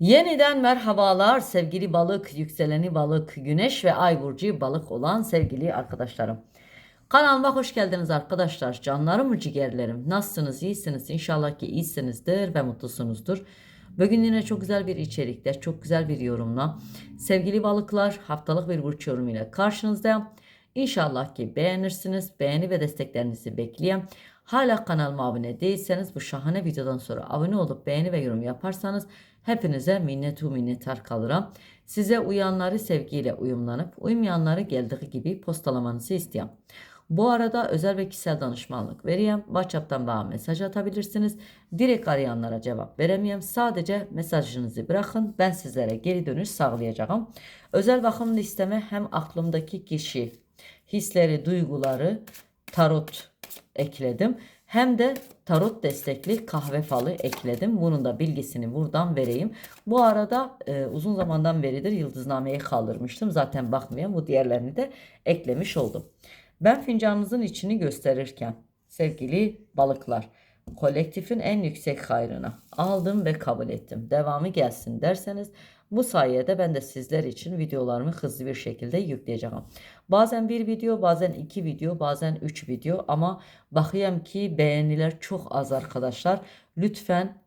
Yeniden merhabalar sevgili balık, yükseleni balık, güneş ve ay burcu balık olan sevgili arkadaşlarım. Kanalıma hoş geldiniz arkadaşlar. Canlarım, ciğerlerim. Nasılsınız? İyisiniz? İnşallah ki iyisinizdir ve mutlusunuzdur. Bugün yine çok güzel bir içerikte, çok güzel bir yorumla. Sevgili balıklar, haftalık bir burç yorumu ile karşınızdayım. İnşallah ki beğenirsiniz. Beğeni ve desteklerinizi bekleyen. Hala kanalıma abone değilseniz bu şahane videodan sonra abone olup beğeni ve yorum yaparsanız hepinize minnetu minnettar kalırım. Size uyanları sevgiyle uyumlanıp uymayanları geldiği gibi postalamanızı istiyorum. Bu arada özel ve kişisel danışmanlık vereyim. WhatsApp'tan bana mesaj atabilirsiniz. Direkt arayanlara cevap veremeyeyim. Sadece mesajınızı bırakın. Ben sizlere geri dönüş sağlayacağım. Özel bakım listeme hem aklımdaki kişi, hisleri, duyguları, tarot ekledim. Hem de tarot destekli kahve falı ekledim. Bunun da bilgisini buradan vereyim. Bu arada e, uzun zamandan beridir yıldıznameyi kaldırmıştım. Zaten bakmayan bu diğerlerini de eklemiş oldum. Ben fincanınızın içini gösterirken sevgili balıklar kolektifin en yüksek hayrına aldım ve kabul ettim. Devamı gelsin derseniz bu sayede ben de sizler için videolarımı hızlı bir şekilde yükleyeceğim. Bazen bir video, bazen iki video, bazen üç video ama bakıyorum ki beğeniler çok az arkadaşlar. Lütfen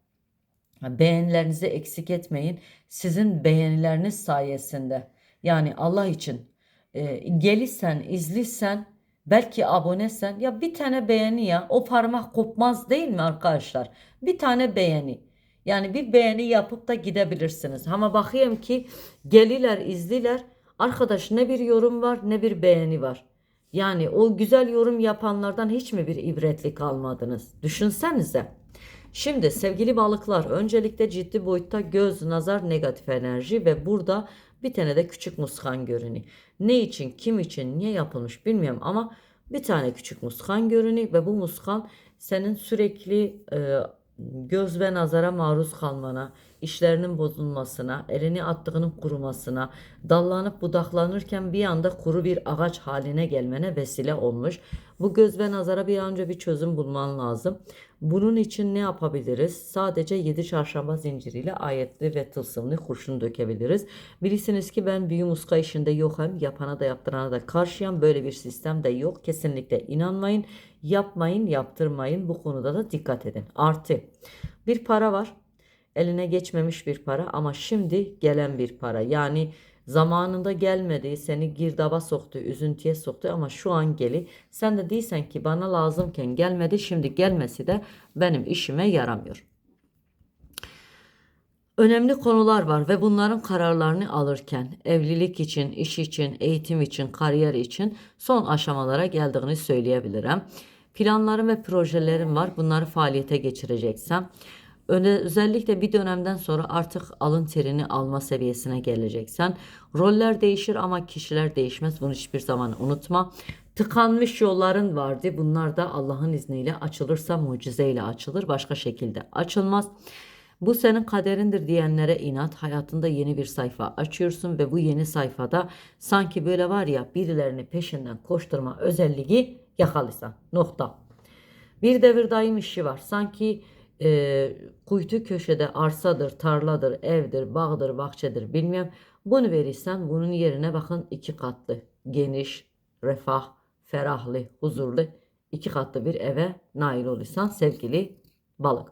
beğenilerinizi eksik etmeyin. Sizin beğenileriniz sayesinde yani Allah için e, gelirsen, izlisen, belki abonesen ya bir tane beğeni ya o parmak kopmaz değil mi arkadaşlar? Bir tane beğeni. Yani bir beğeni yapıp da gidebilirsiniz. Ama bakayım ki geliler, izliler. Arkadaş ne bir yorum var ne bir beğeni var. Yani o güzel yorum yapanlardan hiç mi bir ibretlik almadınız? Düşünsenize. Şimdi sevgili balıklar öncelikle ciddi boyutta göz, nazar, negatif enerji ve burada bir tane de küçük muskan görünüyor. Ne için, kim için, niye yapılmış bilmiyorum ama bir tane küçük muskan görünüyor ve bu muskan senin sürekli e, göz ve nazara maruz kalmana, işlerinin bozulmasına, elini attığının kurumasına, dallanıp budaklanırken bir anda kuru bir ağaç haline gelmene vesile olmuş. Bu göz ve nazara bir an önce bir çözüm bulman lazım. Bunun için ne yapabiliriz? Sadece 7 çarşamba zinciriyle ayetli ve tılsımlı kurşun dökebiliriz. Bilirsiniz ki ben büyü muska işinde yokum. Yapana da yaptırana da karşıyım. Böyle bir sistem de yok. Kesinlikle inanmayın. Yapmayın, yaptırmayın. Bu konuda da dikkat edin. Artı bir para var. Eline geçmemiş bir para ama şimdi gelen bir para. Yani zamanında gelmedi, seni girdaba soktu, üzüntüye soktu ama şu an geli. Sen de değilsen ki bana lazımken gelmedi, şimdi gelmesi de benim işime yaramıyor. Önemli konular var ve bunların kararlarını alırken evlilik için, iş için, eğitim için, kariyer için son aşamalara geldiğini söyleyebilirim. Planlarım ve projelerim var. Bunları faaliyete geçireceksem. Özellikle bir dönemden sonra artık alın terini alma seviyesine geleceksen. Roller değişir ama kişiler değişmez. Bunu hiçbir zaman unutma. Tıkanmış yolların vardı. Bunlar da Allah'ın izniyle açılırsa mucizeyle açılır. Başka şekilde açılmaz. Bu senin kaderindir diyenlere inat. Hayatında yeni bir sayfa açıyorsun ve bu yeni sayfada sanki böyle var ya birilerini peşinden koşturma özelliği yakalıysan. Nokta. Bir devir daim işi var. Sanki e, kuytu köşede arsadır, tarladır, evdir, bağdır, bahçedir bilmem. Bunu verirsen bunun yerine bakın iki katlı, geniş, refah, ferahlı, huzurlu iki katlı bir eve nail olursan sevgili balık.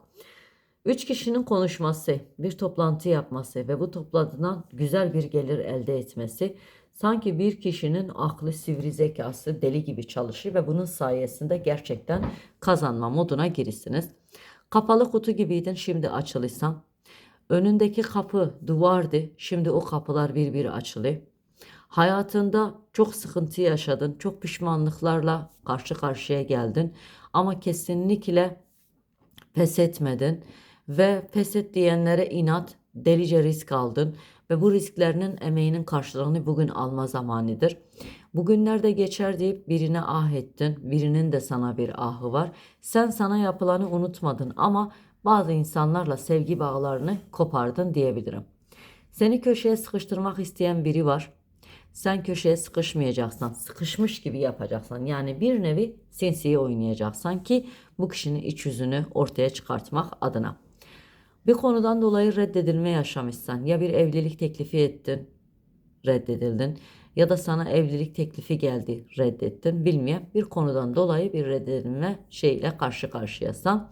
Üç kişinin konuşması, bir toplantı yapması ve bu toplantıdan güzel bir gelir elde etmesi sanki bir kişinin aklı sivri zekası deli gibi çalışır ve bunun sayesinde gerçekten kazanma moduna girirsiniz. Kapalı kutu gibiydin şimdi açılırsan. Önündeki kapı duvardı şimdi o kapılar bir bir açılıyor. Hayatında çok sıkıntı yaşadın, çok pişmanlıklarla karşı karşıya geldin ama kesinlikle pes etmedin ve pes et diyenlere inat, delice risk aldın ve bu risklerinin emeğinin karşılığını bugün alma zamanıdır. Bugünler de geçer deyip birine ah ettin, birinin de sana bir ahı var. Sen sana yapılanı unutmadın ama bazı insanlarla sevgi bağlarını kopardın diyebilirim. Seni köşeye sıkıştırmak isteyen biri var. Sen köşeye sıkışmayacaksan, sıkışmış gibi yapacaksan yani bir nevi sinsiye oynayacaksan ki bu kişinin iç yüzünü ortaya çıkartmak adına. Bir konudan dolayı reddedilme yaşamışsan ya bir evlilik teklifi ettin, reddedildin ya da sana evlilik teklifi geldi, reddettin. Bilmeyen bir konudan dolayı bir reddedilme şeyle karşı karşıyasan.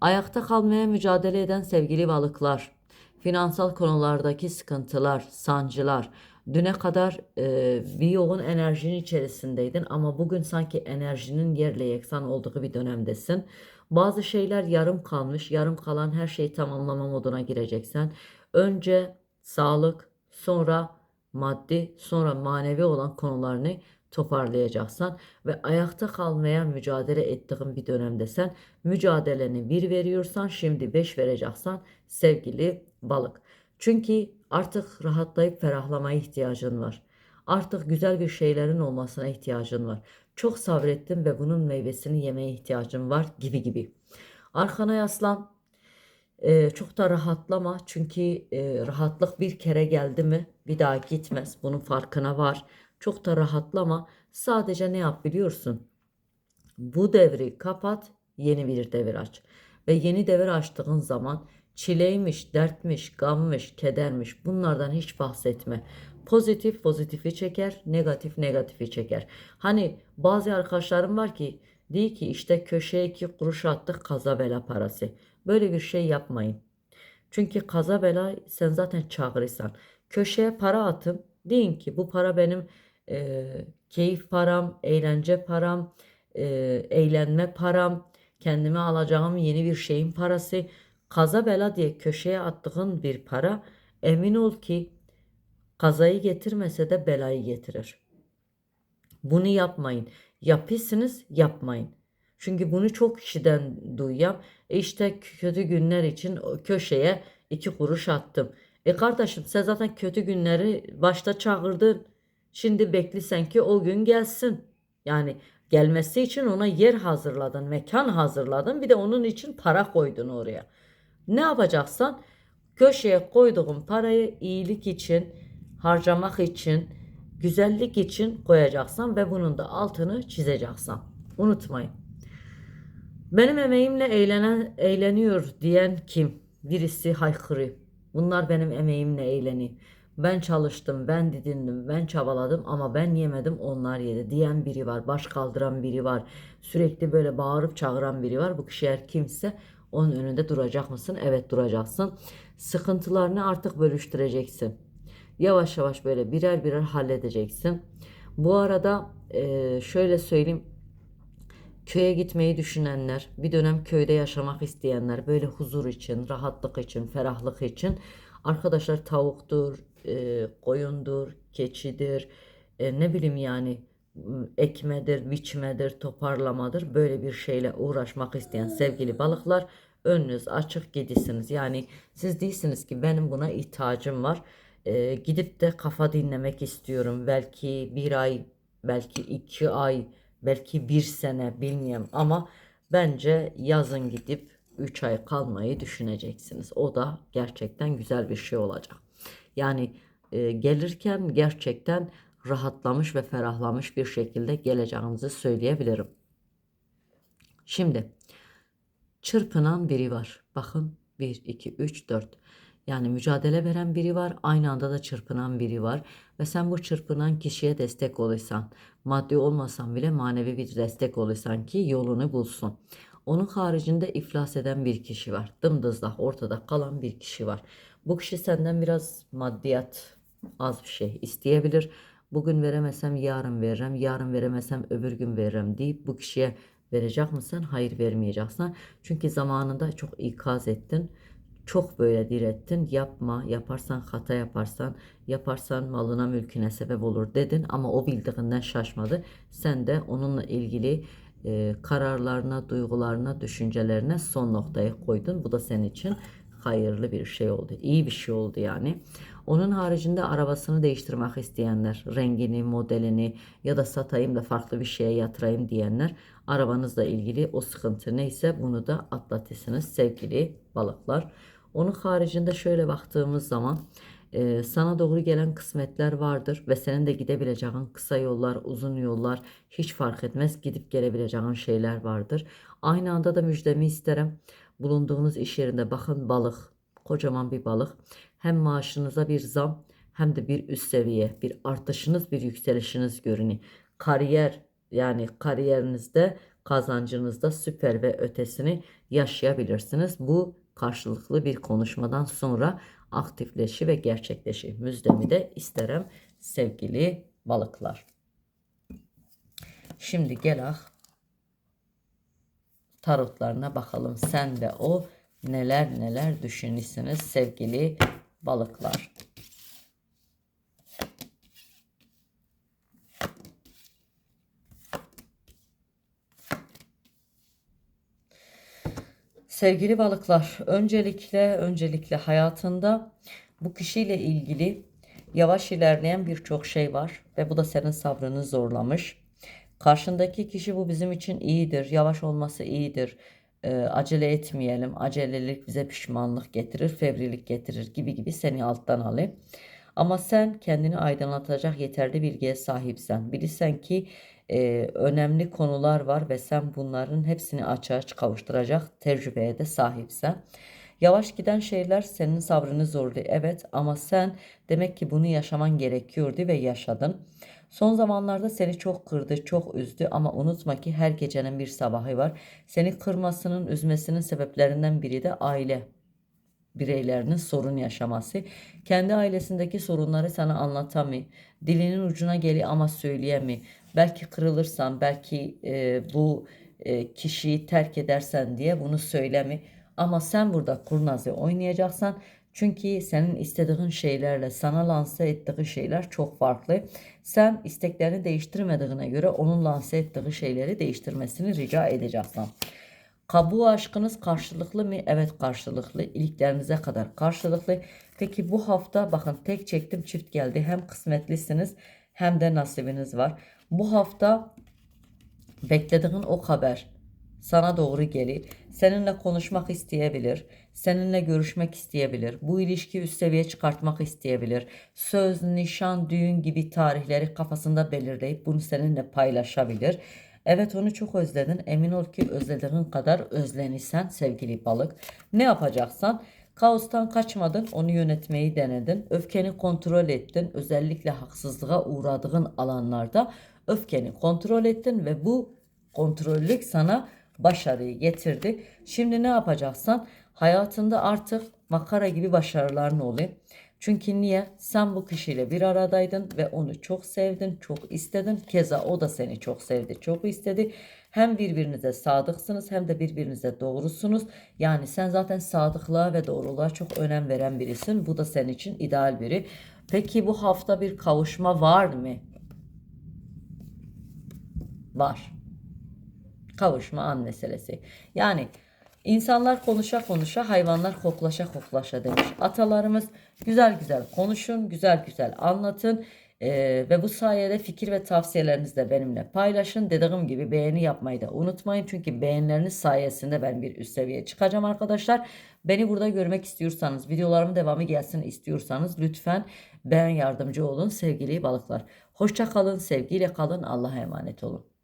Ayakta kalmaya mücadele eden sevgili balıklar, finansal konulardaki sıkıntılar, sancılar, düne kadar e, bir yoğun enerjinin içerisindeydin ama bugün sanki enerjinin yerle yeksan olduğu bir dönemdesin. Bazı şeyler yarım kalmış, yarım kalan her şeyi tamamlama moduna gireceksen. Önce sağlık, sonra maddi, sonra manevi olan konularını toparlayacaksan ve ayakta kalmaya mücadele ettiğin bir dönemdesen mücadeleni bir veriyorsan şimdi beş vereceksen sevgili balık. Çünkü artık rahatlayıp ferahlamaya ihtiyacın var. Artık güzel bir şeylerin olmasına ihtiyacın var. Çok sabrettim ve bunun meyvesini yemeye ihtiyacın var gibi gibi. Arkana yaslan. Ee, çok da rahatlama çünkü e, rahatlık bir kere geldi mi bir daha gitmez. Bunun farkına var. Çok da rahatlama. Sadece ne yap biliyorsun? Bu devri kapat, yeni bir devir aç. Ve yeni devir açtığın zaman çileymiş, dertmiş, gammış, kedermiş bunlardan hiç bahsetme. Pozitif pozitifi çeker, negatif negatifi çeker. Hani bazı arkadaşlarım var ki diyor ki işte köşeye iki kuruş attık kaza bela parası. Böyle bir şey yapmayın. Çünkü kaza bela sen zaten çağırırsan. Köşeye para atın. Deyin ki bu para benim e, keyif param, eğlence param, e, eğlenme param, kendime alacağım yeni bir şeyin parası. Kaza bela diye köşeye attığın bir para emin ol ki kazayı getirmese de belayı getirir. Bunu yapmayın. Yapıyorsunuz yapmayın. Çünkü bunu çok kişiden duyuyorum. E işte kötü günler için köşeye iki kuruş attım. E kardeşim sen zaten kötü günleri başta çağırdın. Şimdi beklisen ki o gün gelsin. Yani gelmesi için ona yer hazırladın, mekan hazırladın. Bir de onun için para koydun oraya. Ne yapacaksan köşeye koyduğun parayı iyilik için, harcamak için, güzellik için koyacaksan ve bunun da altını çizeceksin. Unutmayın. Benim emeğimle eğlenen, eğleniyor diyen kim? Birisi haykırıyor. Bunlar benim emeğimle eğleniyor. Ben çalıştım, ben didindim, ben çabaladım ama ben yemedim onlar yedi diyen biri var. Baş kaldıran biri var. Sürekli böyle bağırıp çağıran biri var. Bu kişi eğer kimse onun önünde duracak mısın? Evet duracaksın. Sıkıntılarını artık bölüştüreceksin. Yavaş yavaş böyle birer birer halledeceksin. Bu arada şöyle söyleyeyim. Köye gitmeyi düşünenler, bir dönem köyde yaşamak isteyenler, böyle huzur için, rahatlık için, ferahlık için arkadaşlar tavuktur, e, koyundur, keçidir, e, ne bileyim yani ekmedir, biçmedir, toparlamadır. Böyle bir şeyle uğraşmak isteyen sevgili balıklar önünüz açık gidisiniz. Yani siz değilsiniz ki benim buna ihtiyacım var. E, gidip de kafa dinlemek istiyorum. Belki bir ay, belki iki ay, belki bir sene bilmiyorum ama bence yazın gidip 3 ay kalmayı düşüneceksiniz. O da gerçekten güzel bir şey olacak. Yani e, gelirken gerçekten rahatlamış ve ferahlamış bir şekilde geleceğinizi söyleyebilirim. Şimdi çırpınan biri var. Bakın 1, 2, 3, 4. Yani mücadele veren biri var, aynı anda da çırpınan biri var. Ve sen bu çırpınan kişiye destek olursan, maddi olmasan bile manevi bir destek olursan ki yolunu bulsun. Onun haricinde iflas eden bir kişi var. Dımdızlak ortada kalan bir kişi var. Bu kişi senden biraz maddiyat az bir şey isteyebilir. Bugün veremesem yarın veririm, yarın veremesem öbür gün veririm deyip bu kişiye verecek misin? Hayır vermeyeceksin. Çünkü zamanında çok ikaz ettin. Çok böyle direttin. Yapma, yaparsan hata yaparsan, yaparsan malına mülküne sebep olur dedin ama o bildiğinden şaşmadı. Sen de onunla ilgili e, kararlarına, duygularına, düşüncelerine son noktayı koydun. Bu da senin için hayırlı bir şey oldu. İyi bir şey oldu yani. Onun haricinde arabasını değiştirmek isteyenler, rengini, modelini ya da satayım da farklı bir şeye yatırayım diyenler arabanızla ilgili o sıkıntı neyse bunu da atlatırsınız sevgili balıklar. Onun haricinde şöyle baktığımız zaman e, sana doğru gelen kısmetler vardır ve senin de gidebileceğin kısa yollar, uzun yollar hiç fark etmez gidip gelebileceğin şeyler vardır. Aynı anda da müjdemi isterim. Bulunduğunuz iş yerinde bakın balık kocaman bir balık. Hem maaşınıza bir zam hem de bir üst seviye, bir artışınız, bir yükselişiniz görünüyor. Kariyer yani kariyerinizde, kazancınızda süper ve ötesini yaşayabilirsiniz. Bu karşılıklı bir konuşmadan sonra aktifleşi ve gerçekleşi. Müjdemi de isterim sevgili balıklar. Şimdi gel ah tarotlarına bakalım. Sen de o neler neler düşünürsünüz sevgili balıklar. Sevgili balıklar, öncelikle öncelikle hayatında bu kişiyle ilgili yavaş ilerleyen birçok şey var ve bu da senin sabrını zorlamış. Karşındaki kişi bu bizim için iyidir, yavaş olması iyidir. Ee, acele etmeyelim, acelelik bize pişmanlık getirir, fevrilik getirir gibi gibi seni alttan alır. Ama sen kendini aydınlatacak yeterli bilgiye sahipsen. Bilirsen ki e, önemli konular var ve sen bunların hepsini açığa kavuşturacak tecrübeye de sahipsen. Yavaş giden şeyler senin sabrını zorluyor. Evet ama sen demek ki bunu yaşaman gerekiyordu ve yaşadın. Son zamanlarda seni çok kırdı, çok üzdü ama unutma ki her gecenin bir sabahı var. Seni kırmasının, üzmesinin sebeplerinden biri de aile bireylerinin sorun yaşaması. Kendi ailesindeki sorunları sana anlatamıyor. Dilinin ucuna geli ama söyleyemi. Belki kırılırsan, belki e, bu e, kişiyi terk edersen diye bunu söylemi. Ama sen burada kurnazı oynayacaksan çünkü senin istediğin şeylerle sana lanse ettiği şeyler çok farklı. Sen isteklerini değiştirmediğine göre onun lanse ettiği şeyleri değiştirmesini rica edeceksin. Kabuğu aşkınız karşılıklı mı? Evet karşılıklı. İliklerinize kadar karşılıklı. Peki bu hafta bakın tek çektim çift geldi. Hem kısmetlisiniz hem de nasibiniz var. Bu hafta beklediğin o haber sana doğru gelir. Seninle konuşmak isteyebilir. Seninle görüşmek isteyebilir. Bu ilişkiyi üst seviye çıkartmak isteyebilir. Söz, nişan, düğün gibi tarihleri kafasında belirleyip bunu seninle paylaşabilir. Evet onu çok özledin. Emin ol ki özlediğin kadar özlenirsen sevgili balık. Ne yapacaksan kaostan kaçmadın onu yönetmeyi denedin. Öfkeni kontrol ettin. Özellikle haksızlığa uğradığın alanlarda öfkeni kontrol ettin ve bu kontrollük sana başarıyı getirdi. Şimdi ne yapacaksan hayatında artık makara gibi başarıların oluyor. Çünkü niye? Sen bu kişiyle bir aradaydın ve onu çok sevdin, çok istedin. Keza o da seni çok sevdi, çok istedi. Hem birbirinize sadıksınız hem de birbirinize doğrusunuz. Yani sen zaten sadıklığa ve doğruluğa çok önem veren birisin. Bu da senin için ideal biri. Peki bu hafta bir kavuşma var mı? Var. Kavuşma an meselesi. Yani insanlar konuşa konuşa, hayvanlar koklaşa koklaşa demiş. Atalarımız güzel güzel konuşun, güzel güzel anlatın. Ee, ve bu sayede fikir ve tavsiyelerinizi de benimle paylaşın. Dediğim gibi beğeni yapmayı da unutmayın. Çünkü beğenileriniz sayesinde ben bir üst seviyeye çıkacağım arkadaşlar. Beni burada görmek istiyorsanız, videolarımın devamı gelsin istiyorsanız lütfen beğen yardımcı olun sevgili balıklar. Hoşça kalın, sevgiyle kalın, Allah'a emanet olun.